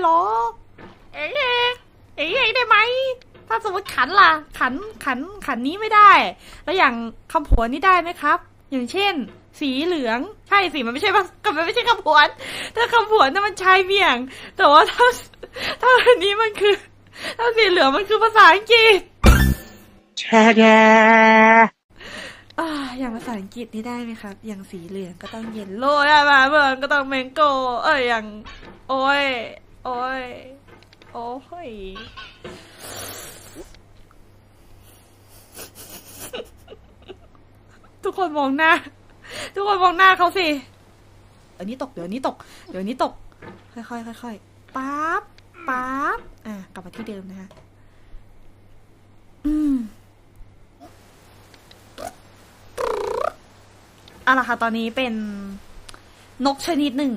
เหรอ เอ๊ะเอ๊ะได้ไหม ถ้าสมมติขันล่ะ ขันขันขันนี้ไม่ได้ แล้วอย่างคำผวนนี่ได้ไหมครับ อย่างเช่น สีเหลืองใช่สิมันไม่ใช่ภาษามันไม่ใช่คำผวน ถ้าคำผวนน่ะมันชายเบี่ยง แต่ว่าถ้าถ้าอันนี้มันคือ ถ้าสีเหลืองมันคือภาษาอังกฤษอ่าอย่างภาษาอังกฤษนี่ได้ไหมครับ อย่างสีเหลืองก็ต้องเยลโล่ใช่ไหมเมืองก็ต้องแมงโกเอ้ยอย่าง โอ้ยโอ้ย โอ้ยทุกคนมองหน้า ทุกคนมองหน้าเขาสิเดี๋ยวนี้ตก เดี๋ยวนี้ตก เดี๋ยวนี้ตก ค่อยๆค่อยๆปั๊บปั๊บอะกลับมาที่เดิมนะฮะอืมเอาล่ะค่ะ ตอนนี้เป็นนกชนิดหนึ่ง